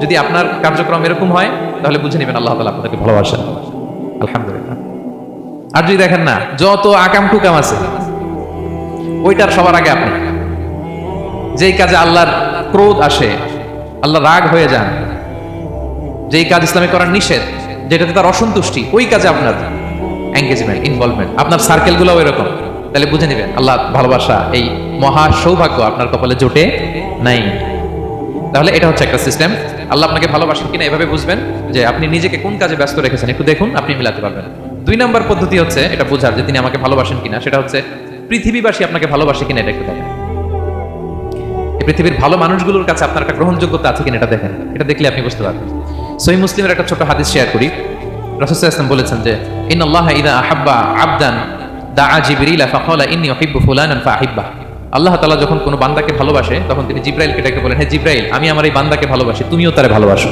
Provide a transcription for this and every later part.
যদি আপনার কার্যক্রম এরকম হয়, তাহলে বুঝে নেবেন আল্লাহ তালা আপনাকে ভালোবাসেন। আলহামদুলিল্লাহ। আর যদি দেখেন না, যত আকাম টুকাম আছে, ওইটার সবার আগে আপনি। যেই কাজে আল্লাহর ক্রোধ আসে আল্লাহ রাগ হয়ে যান, যেই কাজ ইসলামে করার নিষেধ, যেটাতে তার অসন্তুষ্টি, ওই কাজে আপনার এঙ্গেজমেন্ট ইনভলভমেন্ট আপনার সার্কেলগুলোও এরকম। তাহলে বুঝে নেবেন আল্লাহ ভালোবাসা এই মহা সৌভাগ্য আপনার কপালে জোটে নাই। তাহলে এটা হচ্ছে একটা সিস্টেম আল্লাহ আপনাকে ভালোবাসেন কিনা এভাবে বুঝবেন যে আপনি নিজেকে কোন কাজে ব্যস্ত রেখেছেন, একটু দেখুন, আপনি মিলাতে পারবেন। দুই নাম্বার পদ্ধতি হচ্ছে এটা বোঝার যে তিনি আমাকে ভালোবাসেন কিনা, সেটা হচ্ছে পৃথিবীবাসী আপনাকে ভালোবাসে কিনা এটা একটু দেখেন। পৃথিবীর ভালো মানুষগুলোর কাছে আপনার একটা গ্রহণযোগ্যতা আছে কিনা এটা দেখেন। এটা দেখলে আপনি বুঝতে পারবেন। সহি মুসলিমের একটা ছোট হাদিস শেয়ার করি। রাসূল ইসলাম বলেছেন যে ইন আল্লাহ ইদা আহাব্বা আবদান দা জিবরিল ফাকালা ইন্নী উহিব্বু ফুলানান ফাহিব্বা আল্লাহ তাআলা যখন কোনো বান্দাকে ভালোবাসে, তখন তিনি জিব্রাইলকে ডেকে বলেন, হে জিব্রাইল, আমি আমার এই বান্দাকে ভালোবাসি, তুমিও তারে ভালোবাসো।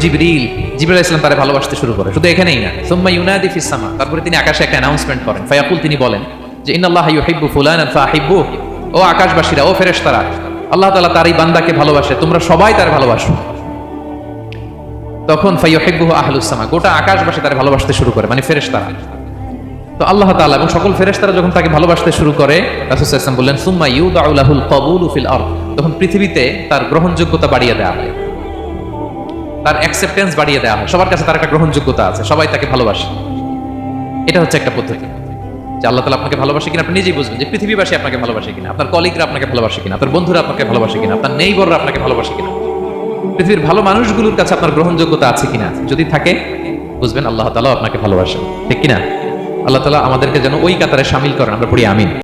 জিবরিল ইসলাম তারে ভালোবাসতে শুরু করে। শুধু এখানেই না, সুম্মা ইউনাদি ফিস সামা। তারপরে তিনি আকাশে একটা অ্যানাউন্সমেন্ট করেন। তিনি বলেন যে, ইন্নাল্লাহ ইউহিব্বু ফাহিব্বু। ও আকাশবাসীরা, ও ফেরেশতারা, আল্লাহ তাআলা তার এই বান্দাকে ভালোবাসে, তোমরা সবাই তার ভালোবাসো। তখন ফাইয়ুহিব্বুহু আহলুস সামা, গোটা আকাশবাসী তারে ভালোবাসতে শুরু করে মানে ফেরেশতারা। তো আল্লাহ তাআলা এবং সকল ফেরেশতারা যখন তাকে ভালোবাসতে শুরু করে ওয়াসাল্লাম বললেন, সুম্মা ইউদাউ লাহুল কবুলু ফিল আরদ। তখন পৃথিবীতে তার গ্রহণযোগ্যতা বাড়িয়ে দেওয়া হয়। তার অ্যাকসেপ্টেন্স বাড়িয়ে দেওয়া হয়। সবার কাছে তার একটা গ্রহণযোগ্যতা আছে। সবাই তাকে ভালোবাসে। এটা হচ্ছে একটা পদ্ধতি। যে আল্লাহ তালা আপনাকে ভালোবাসে কিনা, আপনি নিজেই বুঝবেন যে পৃথিবীবাসী আপনাকে ভালোবাসে কিনা, আপনার কলিগরা আপনাকে ভালোবাসে কিনা, আপনার বন্ধুরা আপনাকে ভালোবাসে কিনা, আপনার নেইবররা আপনাকে ভালোবাসে কিনা। পৃথিবীর ভালো মানুষগুলোর কাছে আপনার গ্রহণযোগ্যতা আছে কিনা, যদি থাকে, বুঝবেন আল্লাহ তালা আপনাকে ভালোবাসেন। ঠিক কিনা? আল্লাহ তালা আমাদেরকে যেন ওই কাতারে সামিল করেন। আমরা পড়ি আমিন।